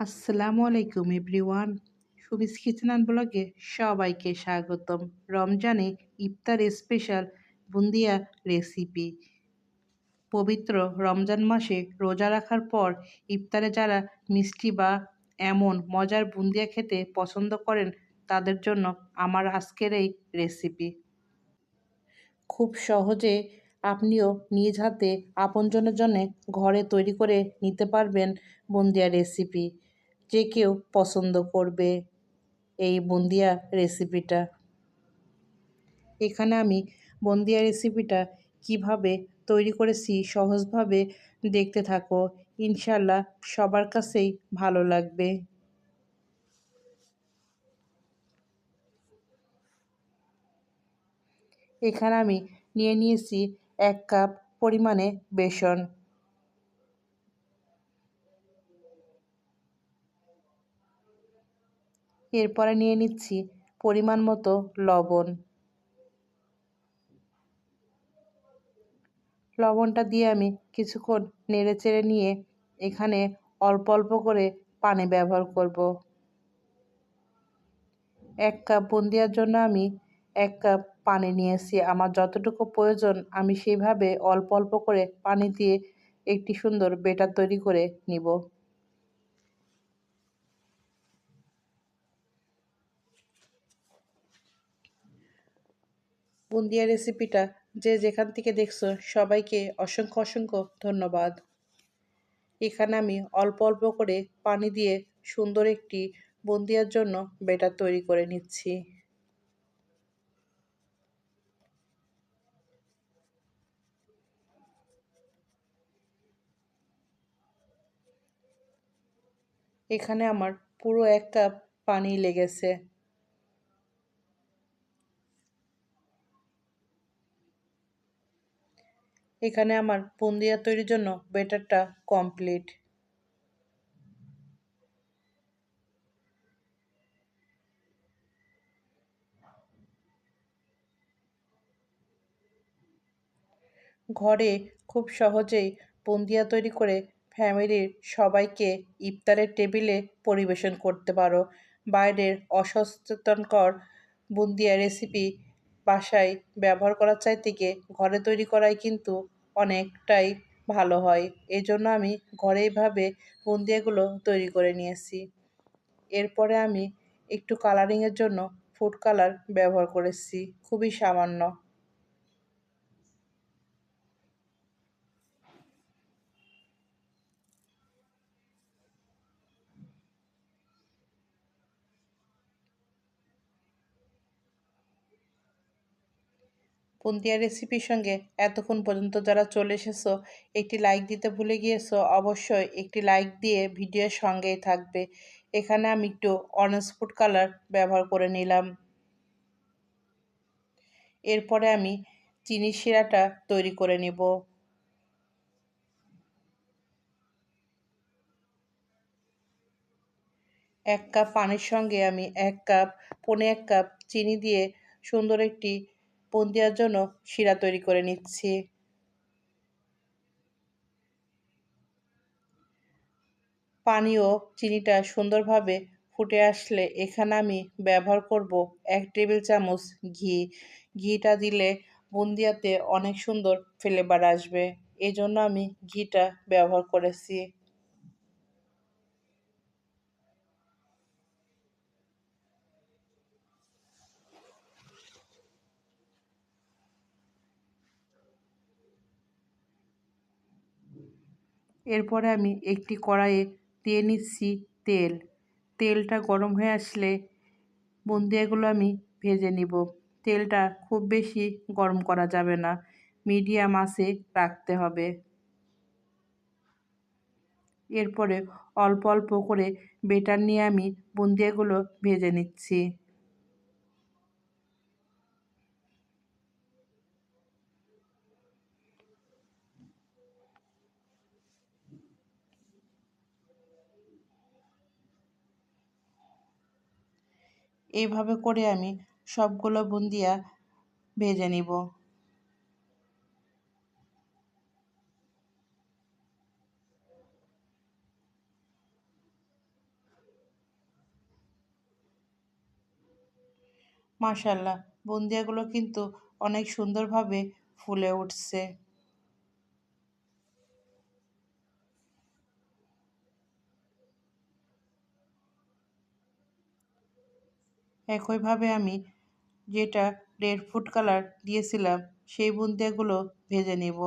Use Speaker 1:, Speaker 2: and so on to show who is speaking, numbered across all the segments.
Speaker 1: আসসালামু আলাইকুম everyone. সুবিস and ব্লগে সবাইকে স্বাগতম। রমজানে ইফতার স্পেশাল বুন্দিয়া রেসিপি। পবিত্র রমজান মাসে রোজা রাখার পর ইফতারে যারা মিষ্টি বা এমন মজার বুন্দিয়া খেতে পছন্দ করেন, তাদের জন্য আমার আজকের এই রেসিপি। খুব সহজে আপনিও নিজ হাতে আপনজনের জন্য ঘরে তৈরি করে নিতে পারবেন বুন্দিয়া রেসিপি। যে কেউ পছন্দ করবে এই বন্দিয়া রেসিপিটা এখানে আমি বন্দিয়া রেসিপিটা কীভাবে তৈরি করেছি সহজভাবে দেখতে থাকো। ইনশাল্লাহ সবার কাছেই ভালো লাগবে। এখানে আমি নিয়ে নিয়েছি এক কাপ পরিমাণে বেসন। এরপরে নিয়ে নিচ্ছি পরিমাণ মতো লবণ। লবণটা দিয়ে আমি কিছুক্ষণ নেড়ে চেড়ে নিয়ে এখানে অল্প অল্প করে পানি ব্যবহার করব। এক কাপ বুন্দিয়ার জন্য আমি এক কাপ পানি নিয়েছি। আমার যতটুকু প্রয়োজন আমি সেইভাবে অল্প অল্প করে পানি দিয়ে একটি সুন্দর বেটার তৈরি করে নিব। বুন্দিয়া রেসিপিটা যে যেখান থেকে দেখছ, সবাইকে অসংখ্য অসংখ্য ধন্যবাদ। এখানে আমি অল্প অল্প করে পানি দিয়ে সুন্দর একটি বুন্দিয়ার জন্য বেটার তৈরি করে নিচ্ছি। এখানে আমার পুরো এক কাপ পানি লেগেছে। এখানে আমার বুন্দিয়া তৈরির জন্য বেটারটা কমপ্লিট। ঘরে খুব সহজেই বুন্দিয়া তৈরি করে ফ্যামিলির সবাইকে ইফতারের টেবিলে পরিবেশন করতে পারো। বাইরের অসচেতনকর বুন্দিয়া রেসিপি বাসায় ব্যবহার করার চাই থেকে ঘরে তৈরি করাই কিন্তু অনেকটাই ভালো হয়। এই জন্য আমি ঘরে এইভাবে বুন্দিয়াগুলো তৈরি করে নিয়েছি। এরপরে আমি একটু কালারিংয়ের জন্য ফুড কালার ব্যবহার করেছি। খুবই সামান্য। পুন্তিয়া রেসিপির সঙ্গে এতক্ষণ পর্যন্ত যারা চলে এসেছ, একটি লাইক দিতে ভুলে গিয়েছো, অবশ্যই একটি লাইক দিয়ে ভিডিওর সঙ্গেই থাকবে। এখানে আমি একটু অরেঞ্জ ফুড কালার ব্যবহার করে নিলাম। এরপরে আমি চিনি শিরাটা তৈরি করে নেব। এক কাপ পানির সঙ্গে আমি এক কাপ পনে এক কাপ চিনি দিয়ে সুন্দর একটি দেওয়ার জন্য শিরা তৈরি করে নিচ্ছি। পানি ও চিনিটা সুন্দরভাবে ফুটে আসলে এখানে আমি ব্যবহার করব এক টেবিল চামচ ঘি। ঘিটা দিলে বুন্দিয়াতে অনেক সুন্দর ফ্লেভার আসবে। এই জন্য আমি ঘিটা ব্যবহার করেছি। এরপরে আমি একটি কড়াইয়ে দিয়ে নিচ্ছি তেল। তেলটা গরম হয়ে আসলে বুন্দিয়াগুলো আমি ভেজে নিব। তেলটা খুব বেশি গরম করা যাবে না, মিডিয়াম আঁচে রাখতে হবে। এরপরে অল্প অল্প করে বেটার নিয়ে আমি বুন্দিয়াগুলো ভেজে নিচ্ছি। এইভাবে করে আমি সবগুলো বুন্দিয়া ভেজে নিব। মাশাল্লাহ বুন্দিয়াগুলো কিন্তু অনেক সুন্দরভাবে ফুলে উঠছে। একইভাবে আমি যেটা রেড ফুড কালার দিয়েছিলাম, সেই বুন্দিয়াগুলো ভেজে নেব।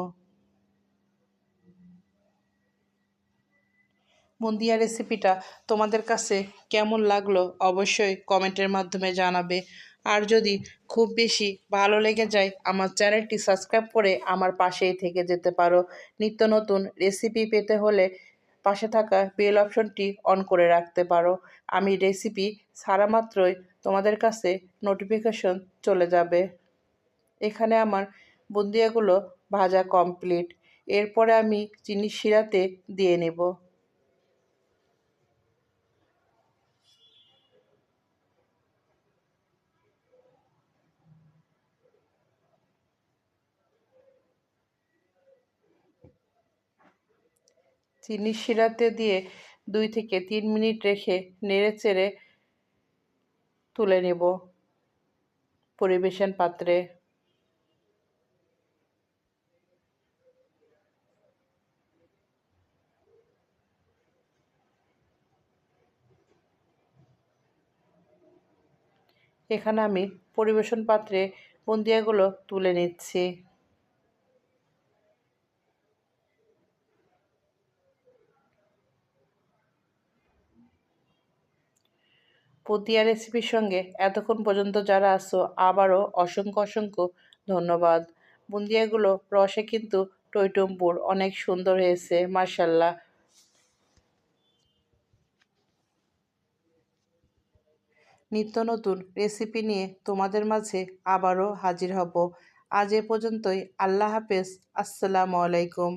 Speaker 1: বুন্দিয়া রেসিপিটা তোমাদের কাছে কেমন লাগল অবশ্যই কমেন্টের মাধ্যমে জানাবে। আর যদি খুব বেশি ভালো লেগে যায়, আমার চ্যানেলটি সাবস্ক্রাইব করে আমার পাশেই থেকে যেতে পারো। নিত্য নতুন রেসিপি পেতে হলে পাশে থাকা বেল অপশনটি অন করে রাখতে পারো। আমি রেসিপি সারা মাত্রই তোমাদের কাছে নোটিফিকেশন চলে যাবে। এখানে আমার বুন্দিয়াগুলো ভাজা কমপ্লিট এরপরে আমি চিনি শিরাতে দিয়ে নেব। চিনি শিরাতে দিয়ে দুই থেকে তিন মিনিট রেখে নেড়ে চেড়ে তুলে নেব পরিবেশন পাত্রে। এখানে আমি পরিবেশন পাত্রে বুন্দিয়াগুলো তুলে নিচ্ছি। পুতিয়া রেসিপির সঙ্গে এতক্ষণ পর্যন্ত যারা আসো আবারও অসংখ্য অসংখ্য ধন্যবাদ। বুন্দিয়াগুলো রসে কিন্তু টইটম্পুর অনেক সুন্দর হয়েছে মার্শাল্লাহ নিত্য নতুন রেসিপি নিয়ে তোমাদের মাঝে আবারও হাজির হব। আজ এ পর্যন্তই, আল্লাহ হাফেজ, আসসালামু আলাইকুম।